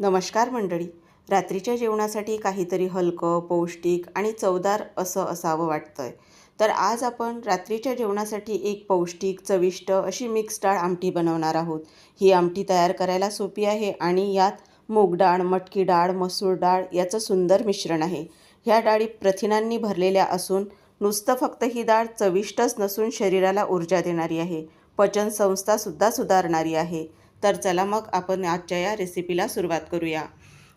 नमस्कार मंडळी. रात्रीच्या जेवणासाठी काहीतरी हलकं पौष्टिक आणि चवदार असं असावं वाटतं आहे तर आज आपण रात्रीच्या जेवणासाठी एक पौष्टिक चविष्ट अशी मिक्स डाळ आमटी बनवणार आहोत. ही आमटी तयार करायला सोपी आहे आणि यात मूग डाळ मटकी डाळ मसूर डाळ याचं सुंदर मिश्रण आहे. ह्या डाळी प्रथिनांनी भरलेल्या असून नुसतं फक्त ही डाळ चविष्टच नसून शरीराला ऊर्जा देणारी आहे. पचनसंस्थासुद्धा सुधारणारी आहे. तर चला मग आपण आजच्या या रेसिपीला सुरुवात करूया.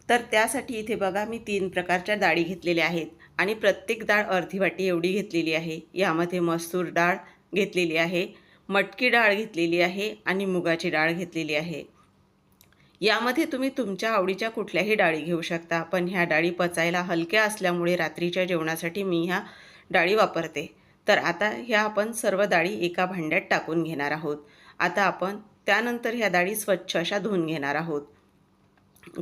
तर त्यासाठी इथे बघा मी तीन प्रकारच्या डाळी घेतलेल्या आहेत आणि प्रत्येक डाळ अर्धी वाटी एवढी घेतलेली आहे. यामध्ये मसूर डाळ घेतलेली आहे मटकी डाळ घेतलेली आहे आणि मुगाची डाळ घेतलेली आहे. यामध्ये तुम्ही तुमच्या आवडीच्या कुठल्याही डाळी घेऊ शकता पण ह्या डाळी पचायला हलक्या असल्यामुळे रात्रीच्या जेवणासाठी मी ह्या डाळी वापरते. तर आता ह्या आपण सर्व डाळी एका भांड्यात टाकून घेणार आहोत. आता आपण त्यानंतर ह्या डाळी स्वच्छ अशा धुवून घेणार आहोत.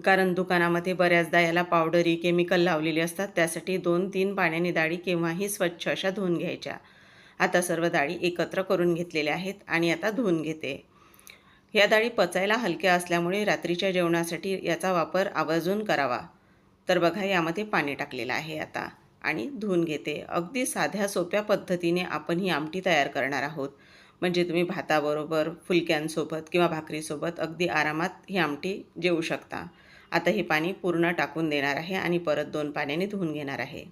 कारण दुकानामध्ये बऱ्याचदा याला पावडरी केमिकल लावलेली असतात. त्यासाठी दोन तीन पाण्याने डाळी केव्हाही स्वच्छ अशा धुवून घ्यायच्या. आता सर्व डाळी एकत्र करून घेतलेल्या आहेत आणि आता धुवून घेते. ह्या डाळी पचायला हलक्या असल्यामुळे रात्रीच्या जेवणासाठी याचा वापर आवर्जून करावा. तर बघा यामध्ये पाणी टाकलेलं आहे आता आणि धुवून घेते. अगदी साध्या सोप्या पद्धतीने आपण ही आमटी तयार करणार आहोत. म्हणजे तुम्ही भाताबरोबर फुलक्यांसोबत किंवा भाकरीसोबत अगदी आरामात ही आमटी जेवू शकता. आता हे पाणी पूर्ण टाकून देणार आहे आणि परत दोन पाण्याने धुवून घेणार आहे.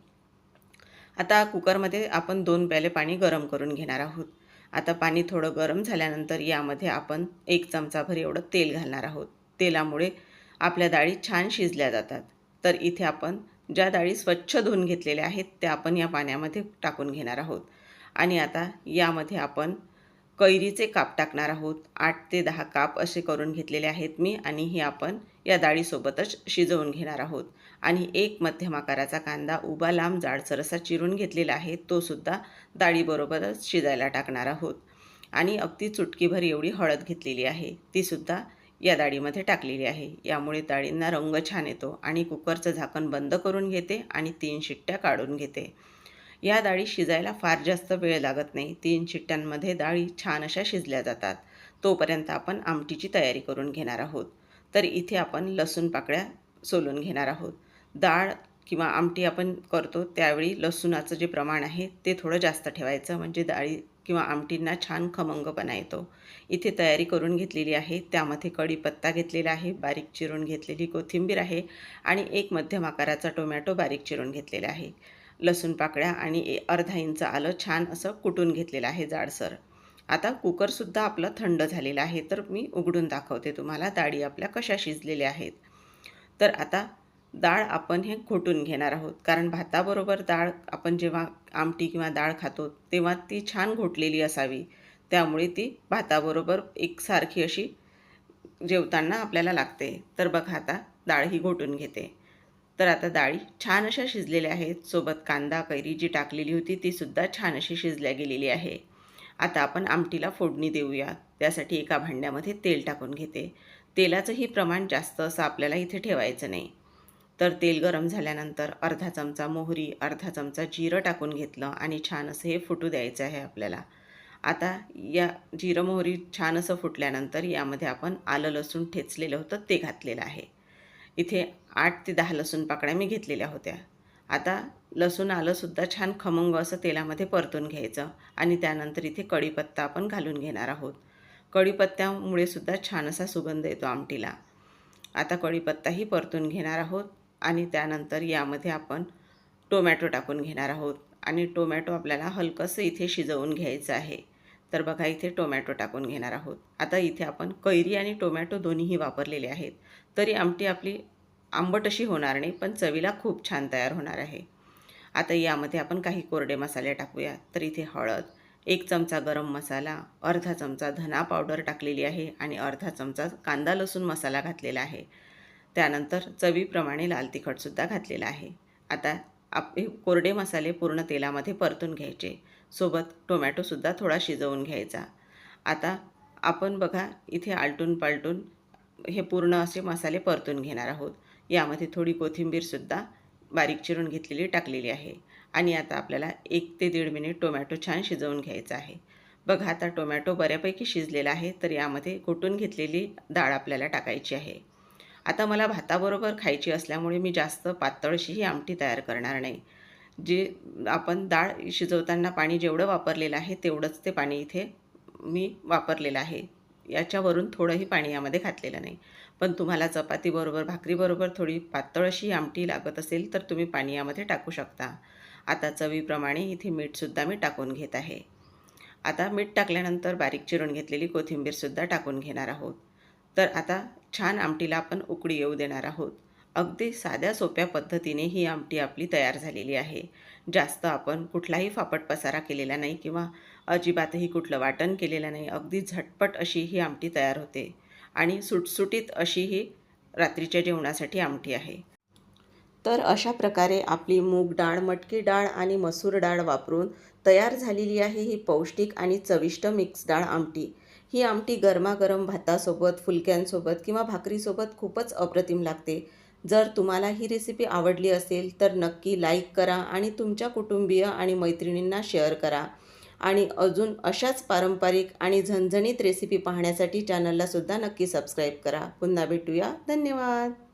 आता कुकरमध्ये आपण दोन प्याले पाणी गरम करून घेणार आहोत. आता पाणी थोडं गरम झाल्यानंतर यामध्ये आपण एक चमचाभर एवढं तेल घालणार आहोत. तेलामुळे आपल्या डाळी छान शिजल्या जातात. तर इथे आपण ज्या डाळी स्वच्छ धुवून घेतलेल्या आहेत त्या आपण या पाण्यामध्ये टाकून घेणार आहोत. आणि आता यामध्ये आपण कैरीचे काप टाकणार आहोत. आठ ते दहा काप असे करून घेतलेले आहेत मी आणि हे आपण या डाळीसोबतच शिजवून घेणार आहोत. आणि एक मध्यम आकाराचा कांदा उभा लांब जाडसर असा चिरून घेतलेला आहे तो सुद्धा डाळीबरोबरच शिजायला टाकणार आहोत. आणि अगदी चुटकीभर एवढी हळद घेतलेली आहे तीसुद्धा या डाळीमध्ये टाकलेली आहे. यामुळे डाळींना रंग छान येतो आणि कुकरचं झाकण बंद करून घेते आणि तीन शिट्ट्या काढून घेते. या डाळी शिजायला फार जास्त वेळ लागत नाही. तीन शिट्ट्यांमध्ये डाळी छान अशा शिजल्या जातात. तोपर्यंत आपण आमटीची तयारी करून घेणार आहोत. तर इथे आपण लसूण पाकळ्या सोलून घेणार आहोत. डाळ किंवा आमटी आपण करतो त्यावेळी लसूणाचं जे प्रमाण आहे ते थोडं जास्त ठेवायचं. म्हणजे डाळी किंवा आमटींना छान खमंगपणा येतो. इथे तयारी करून घेतलेली आहे. त्यामध्ये कढीपत्ता घेतलेला आहे. बारीक चिरून घेतलेली कोथिंबीर आहे. आणि एक मध्यम आकाराचा टोमॅटो बारीक चिरून घेतलेला आहे. लसूण पाकळ्या आणि अर्धा इंच आलं छान असं कुटून घेतलेलं आहे जाडसर. आता कुकरसुद्धा आपलं थंड झालेलं आहे तर मी उघडून दाखवते तुम्हाला डाळी आपल्या कशा शिजलेल्या आहेत. तर आता डाळ आपण हे घोटून घेणार आहोत कारण भाताबरोबर डाळ आपण जेव्हा आमटी किंवा डाळ खातो तेव्हा ती छान घोटलेली असावी. त्यामुळे ती भाताबरोबर एकसारखी अशी जेवताना आपल्याला लागते. तर बघा आता डाळ ही घोटून घेते. तर आता डाळी छान अशा शिजलेल्या आहेत. सोबत कांदा कैरी जी टाकलेली होती तीसुद्धा छान अशी शिजल्या गेलेली आहे. आता आपण आमटीला फोडणी देऊया. त्यासाठी एका भांड्यामध्ये तेल टाकून घेते. तेलाचंही प्रमाण जास्त असं आपल्याला इथे ठेवायचं नाही. तर तेल गरम झाल्यानंतर अर्धा चमचा मोहरी अर्धा चमचा जिरं टाकून घेतलं आणि छान असं हे फुटू द्यायचं आहे आपल्याला. आता या जिरं मोहरी छान असं फुटल्यानंतर यामध्ये आपण आलं लसूण ठेचलेलं होतं ते घातलेलं आहे. इथे आठ ते दहा लसूण पाकळ्या मी घेतलेल्या होत्या. आता लसूण आलंसुद्धा छान खमंग असं तेलामध्ये परतून घ्यायचं आणि त्यानंतर इथे कढीपत्ता आपण घालून घेणार आहोत. कढीपत्त्यामुळे सुद्धा छान असा सुगंध येतो आमटीला. आता कढीपत्ताही परतून घेणार आहोत आणि त्यानंतर यामध्ये आपण टोमॅटो टाकून घेणार आहोत आणि टोमॅटो आपल्याला हलकंसं इथे शिजवून घ्यायचं आहे. तर बघा इथे टोमॅटो टाकून घेणार आहोत. आता इथे आपण कैरी आणि टोमॅटो दोन्हीही वापरलेले आहेत. तरी आमटी आपली आंबट अशी होणार नाही पण चवीला खूप छान तयार होणार आहे. आता यामध्ये आपण काही कोरडे मसाले टाकूया. तर इथे हळद एक चमचा गरम मसाला अर्धा चमचा धना पावडर टाकलेली आहे आणि अर्धा चमचा कांदा लसूण मसाला घातलेला आहे. त्यानंतर चवीप्रमाणे लाल तिखटसुद्धा घातलेला आहे. आता आप कोरडे मसाले पूर्ण तेलामध्ये परतून घ्यायचे. सोबत टोमॅटोसुद्धा थोडा शिजवून घ्यायचा. आता आपण बघा इथे आलटून पालटून हे पूर्ण असे मसाले परतून घेणार आहोत. यामध्ये थोडी कोथिंबीरसुद्धा बारीक चिरून घेतलेली टाकलेली आहे. आणि आता आपल्याला एक ते दीड मिनिट टोमॅटो छान शिजवून घ्यायचा आहे. बघा आता टोमॅटो बऱ्यापैकी शिजलेला आहे तर यामध्ये कुटून घेतलेली डाळ आपल्याला टाकायची आहे. आता मला भाताबरोबर खायची असल्यामुळे मी जास्त पातळ अशी ही आमटी तयार करणार नाही. जे आपण डाळ शिजवताना पाणी जेवढं वापरलेलं आहे तेवढंच ते पाणी इथे मी वापरलेलं आहे. याच्यावरून थोडंही पाणी यामध्ये घातलेलं नाही. पण तुम्हाला चपातीबरोबर भाकरीबरोबर थोडी पातळ अशी आमटी लागत असेल तर तुम्ही पाणी यामध्ये टाकू शकता. आता चवीप्रमाणे इथे मीठसुद्धा मी टाकून घेत आहे. आता मीठ टाकल्यानंतर बारीक चिरून घेतलेली कोथिंबीरसुद्धा टाकून घेणार आहोत. तर आता छान आमटीला आपण उकळी येऊ देणार आहोत. अगदी साध्या सोप्या पद्धतीने ही आमटी आपली तयार झालेली आहे. जास्त आपण कुठलाही फापट पसारा केलेला नाही किंवा अजिबातही कुठलं वाटण केलेलं नाही. अगदी झटपट अशी ही आमटी तयार होते. आणि सुटसुटीत अशी ही रात्रीच्या जेवणासाठी आमटी आहे. तर अशा प्रकारे आपली मूग डाळ मटकी डाळ आणि मसूर डाळ वापरून तयार झालेली आहे ही पौष्टिक आणि चविष्ट मिक्स डाळ आमटी. ही आमटी गरमागरम भातासोबत फुलक्यांसोबत किंवा भाकरीसोबत खूपच अप्रतिम लागते. जर तुम्हाला ही रेसिपी आवडली असेल तर नक्की लाईक करा आणि तुमच्या कुटुंबीय आणि मैत्रिणींना शेअर करा. आणि अजून अशाच पारंपरिक आणि झणझणीत रेसिपी पाहण्यासाठी चॅनलला सुद्धा नक्की सबस्क्राईब करा. पुन्हा भेटूया. धन्यवाद!